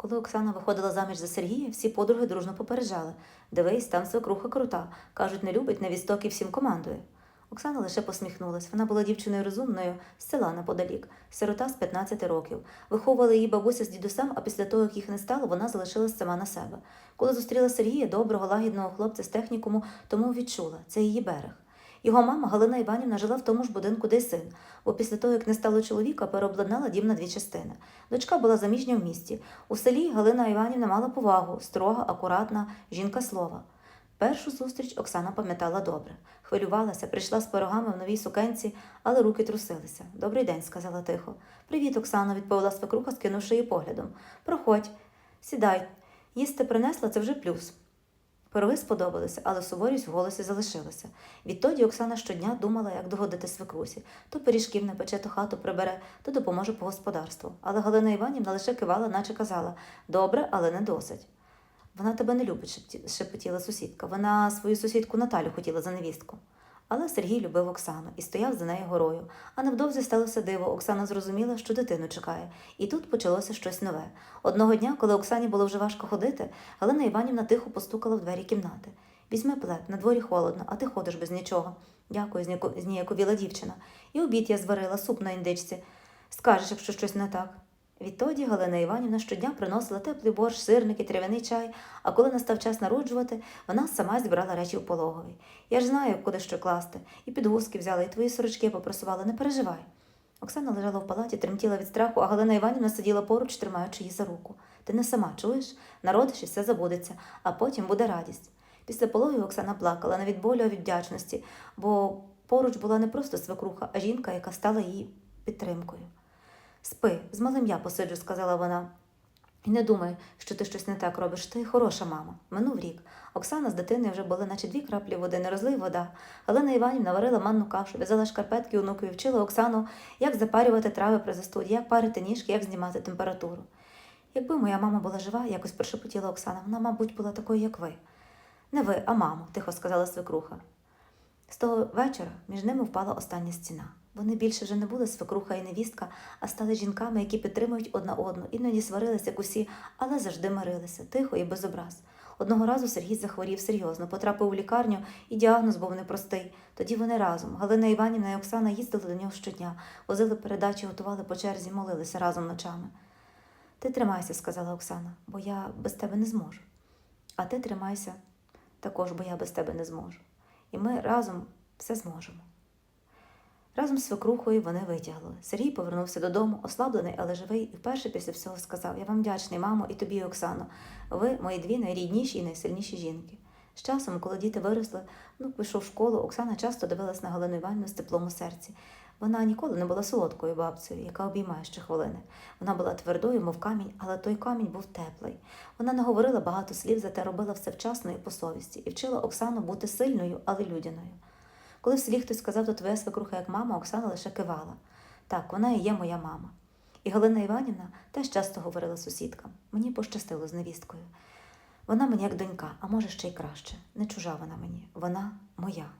Коли Оксана виходила заміж за Сергія, всі подруги дружно попереджали Дивись, там свекруха крута. Кажуть, не любить невісток і всім командує. Оксана лише посміхнулась. Вона була дівчиною розумною, з села неподалік, сирота з 15 років. Виховувала її бабуся з дідусем, а після того, як їх не стало, вона залишилась сама на себе. Коли зустріла Сергія, доброго, лагідного хлопця з технікуму, тому відчула це її берег. Його мама Галина Іванівна жила в тому ж будинку, де й син, бо після того, як не стало чоловіка, переобладнала дім на дві частини. Дочка була заміжня в місті. У селі Галина Іванівна мала повагу, строга, акуратна, жінка слова. Першу зустріч Оксана пам'ятала добре. Хвилювалася, прийшла з пирогами в новій сукенці, але руки трусилися. Добрий день, сказала тихо. Привіт, Оксано, відповіла свекруха, скинувши її поглядом. Проходь, сідай. Їсти принесла це вже плюс. Пироги сподобалися, але суворість в голосі залишилася. Відтоді Оксана щодня думала, як догодити свекрусі. То пиріжків не пече, то хату прибере, то допоможе по господарству. Але Галина Іванівна лише кивала, наче казала добре, але не досить. Вона тебе не любить, шепотіла сусідка. Вона свою сусідку Наталю хотіла за невістку. Але Сергій любив Оксану і стояв за нею горою. А невдовзі сталося диво. Оксана зрозуміла, що дитину чекає. І тут почалося щось нове. Одного дня, коли Оксані було вже важко ходити, Галина Іванівна тихо постукала в двері кімнати. Візьми плед, на дворі холодно, а ти ходиш без нічого. Дякую, зніяковіла дівчина. І обід я зварила, суп на індичці. Скажеш, якщо щось не так. Відтоді Галина Іванівна щодня приносила теплий борщ, сирники, трав'яний чай, а коли настав час народжувати, вона сама зібрала речі в пологовий. Я ж знаю, куди що класти. І підгузки взяла, і твої сорочки попросувала, не переживай. Оксана лежала в палаті, тремтіла від страху, а Галина Іванівна сиділа поруч, тримаючи її за руку. Ти не сама чуєш? Народиш і все забудеться, а потім буде радість. Після пологів Оксана плакала не від болю, від вдячності, бо поруч була не просто свекруха, а жінка, яка стала її підтримкою. Спи, з малим я посиджу, сказала вона. І не думай, що ти щось не так робиш. Ти хороша мама. Минув рік. Оксана з дитиною вже були, наче дві краплі води, не розлий вода. Галина Іванівна варила манну кашу, в'язала шкарпетки онукові, вчила Оксану, як запарювати трави при застуді, як парити ніжки, як знімати температуру. Якби моя мама була жива, якось прошепотіла Оксана, вона, мабуть, була такою, як ви. Не ви, а мамо, тихо сказала свекруха. З того вечора між ними впала остання стіна. Вони більше вже не були свекруха і невістка, а стали жінками, які підтримують одна одну, іноді сварилися як усі, але завжди мирилися, тихо і без образ. Одного разу Сергій захворів серйозно, потрапив у лікарню, і діагноз був непростий. Тоді вони разом. Галина Іванівна і Оксана їздили до нього щодня, возили передачі, готували по черзі, молилися разом ночами. Ти тримайся, сказала Оксана, бо я без тебе не зможу. А ти тримайся також, бо я без тебе не зможу. І ми разом все зможемо. Разом з свекрухою вони витягли. Сергій повернувся додому, ослаблений, але живий, і вперше після всього сказав: Я вам вдячний, мамо, і тобі, Оксано. Ви мої дві найрідніші і найсильніші жінки. З часом, коли діти виросли, внук пішов в школу, Оксана часто дивилась на Галину Іванівну з теплом у серці. Вона ніколи не була солодкою бабцею, яка обіймає щохвилини. Вона була твердою, мов камінь, але той камінь був теплий. Вона не говорила багато слів, зате робила все вчасно і по совісті, і вчила Оксану бути сильною, але людяною. Коли в селі хтось сказав, то твоя свекруха як мама, Оксана лише кивала. Так, вона і є моя мама. І Галина Іванівна теж часто говорила сусідкам. Мені пощастило з невісткою. Вона мені як донька, а може ще й краще. Не чужа вона мені, вона моя.